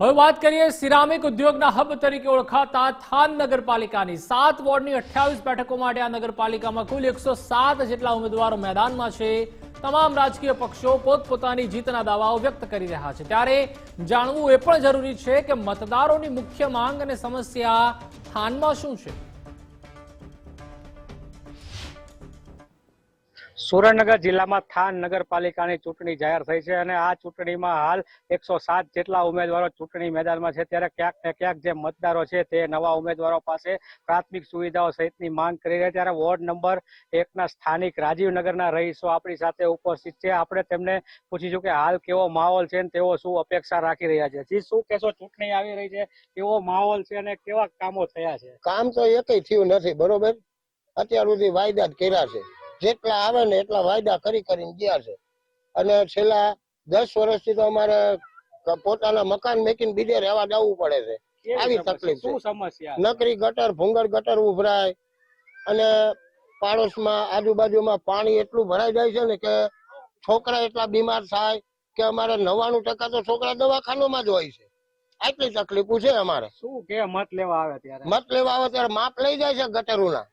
હવે વાત કરીએ સિરામિક ઉદ્યોગના હબ તરીકે ઓળખાતા થાન નગરપાલિકાની. સાત વોર્ડની અઠ્યાવીસ બેઠકો માટે આ નગરપાલિકામાં કુલ એકસો સાત જેટલા ઉમેદવારો મેદાનમાં છે. તમામ રાજકીય પક્ષો પોતપોતાની જીતના દાવાઓ વ્યક્ત કરી રહ્યા છે. ત્યારે જાણવું એ પણ જરૂરી છે કે મતદારોની મુખ્ય માંગ અને સમસ્યા થાનમાં શું છે? સુરેન્દ્રનગર જિલ્લામાં થાન નગરપાલિકાની ચૂંટણી જાહેર થઈ છે અને આ ચૂંટણીમાં હાલ એકસો સાત જેટલા ઉમેદવારો ચૂંટણી મેદાનમાં છે. ત્યારે ક્યાંક ને ક્યાંક જે મતદારો છે તે નવા ઉમેદવારો પાસે પ્રાથમિક સુવિધાઓ સહિતની માંગ કરી રહ્યા ત્યારે વોર્ડ નંબર એકના સ્થાનિક રાજીવનગરના રહીશો આપણી સાથે ઉપસ્થિત છે. આપણે તેમને પૂછીશું કે હાલ કેવો માહોલ છે અને તેઓ શું અપેક્ષા રાખી રહ્યા છે? જી, શું કહેશો? ચૂંટણી આવી રહી છે. કેવો માહોલ છે અને કેવા કામો થયા છે? કામ તો એકેય થયું નથી, બરોબર? અત્યાર સુધી વાયદા કર્યા છે. જેટલા આવે ને એટલા વાયદા કરી કરીને ગયા છે. અને છેલ્લા દસ વર્ષથી તો અમારે પોતાના મકાન મેકીને બીજે રહેવા જવું પડે છે. આવી? તકલીફ છે. શું સમસ્યા? નકરી ગટર ભૂંગળ ગટર ઉભરાય અને પાડોશમાં આજુબાજુમાં પાણી એટલું ભરાઈ જાય છે ને કે છોકરા એટલા બીમાર થાય કે અમારે નવાણું ટકા તો છોકરા દવાખાનામાં જ હોય છે. આટલી તકલીફો છે અમારે. શું કે મત લેવા આવે ત્યારે? મત લેવા આવે ત્યારે માપ લઈ જાય છે ગટરોના.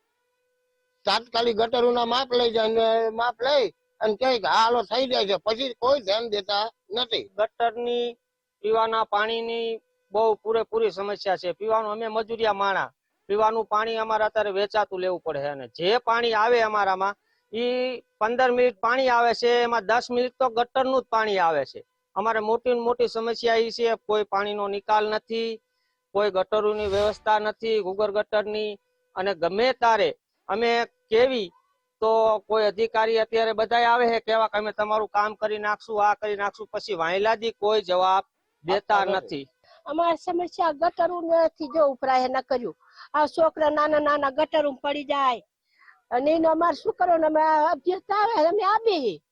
તાત્કાલિક ગટરોના માપ લઈ જાય ને માપ લઈ અને કહે હાલો થઈ જાય છે. પછી કોઈ ધ્યાન દેતા નથી. ગટરની પીવાના પાણીની બહુ પૂરેપૂરી સમસ્યા છે. પીવાનું અમે મજૂરિયા માણા. પીવાનું પાણી અમારે અત્યારે વેચાતું લેવું પડે અને જે પાણી આવે અમારામાં, ઈ પંદર મિનિટ પાણી આવે છે, એમાં દસ મિનિટ તો ગટરનું જ પાણી આવે છે. અમારે મોટી ને મોટી સમસ્યા એ છે, કોઈ પાણીનો નિકાલ નથી, કોઈ ગટરોની વ્યવસ્થા નથી ગુગર ગટરની. અને ગમે તારે અમે કેવી તો કોઈ અધિકારી અત્યારે બધા આવે છે કેવા કે અમે તમારું કામ કરી નાખશું આ કરી નાખશું પછી વાયલાદી કોઈ જવાબ દેતા નથી. અમારી સમસ્યા ગટરું નથી જો ઉપરાય ના કર્યું. આ છોકરા નાના નાના ગટરું પડી જાય. અને એને અમારે શું કરવાનું? અમે આ આવે અમે આપી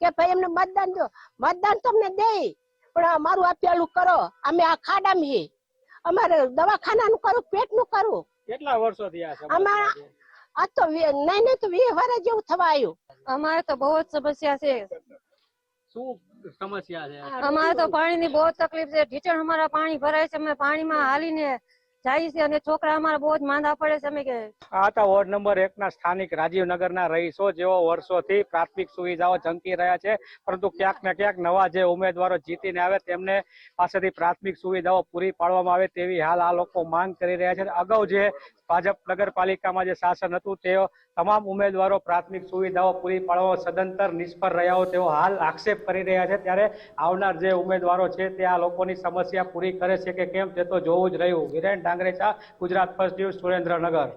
કે ભાઈ એમને મતદાન દો. મતદાન તમને દે પણ અમારું આ પેલું કરો. અમે આ ખાડામાં અમારે દવાખાનાનું કરું પેટનું કરું. કેટલા વર્ષો થયા છે? આમાં- આ તો નહીં નહીં તો વ્યવહાર જેવું થવા આવ્યું અમારે તો બહુ જ સમસ્યા છે. શું સમસ્યા છે? અમારે તો પાણીની બહુ તકલીફ છે. ઢીચણ અમારા પાણી ભરાય છે. અમે પાણીમાં હાલીને જાય છે અને છોકરા અમારા બહુ જ માંદા પડે છે. અમે કે આ તો વોર્ડ નંબર એક ના સ્થાનિક રાજીવનગરના રહીશો જેઓ વર્ષોથી પ્રાથમિક સુવિધાઓ ઝંકી રહ્યા છે પરંતુ ક્યાંક ને ક્યાંક નવા જે ઉમેદવારો જીતીને આવે તેમને પાસેથી પ્રાથમિક સુવિધાઓ પૂરી પાડવામાં આવે તેવી હાલ આ લોકો માંગ કરી રહ્યા છે. અગાઉ જે ભાજપ નગરપાલિકામાં જે શાસન હતું, તેઓ તમામ ઉમેદવારો પ્રાથમિક સુવિધાઓ પૂરી પાડવામાં સદંતર નિષ્ફળ રહ્યા હોય તેઓ હાલ આક્ષેપ કરી રહ્યા છે. ત્યારે આવનાર જે ઉમેદવારો છે, તે આ લોકોની સમસ્યા પૂરી કરે છે કે કેમ? તે તો જોવું જ રહ્યું. Viren Dangarecha, Gujarat first news Surendranagar.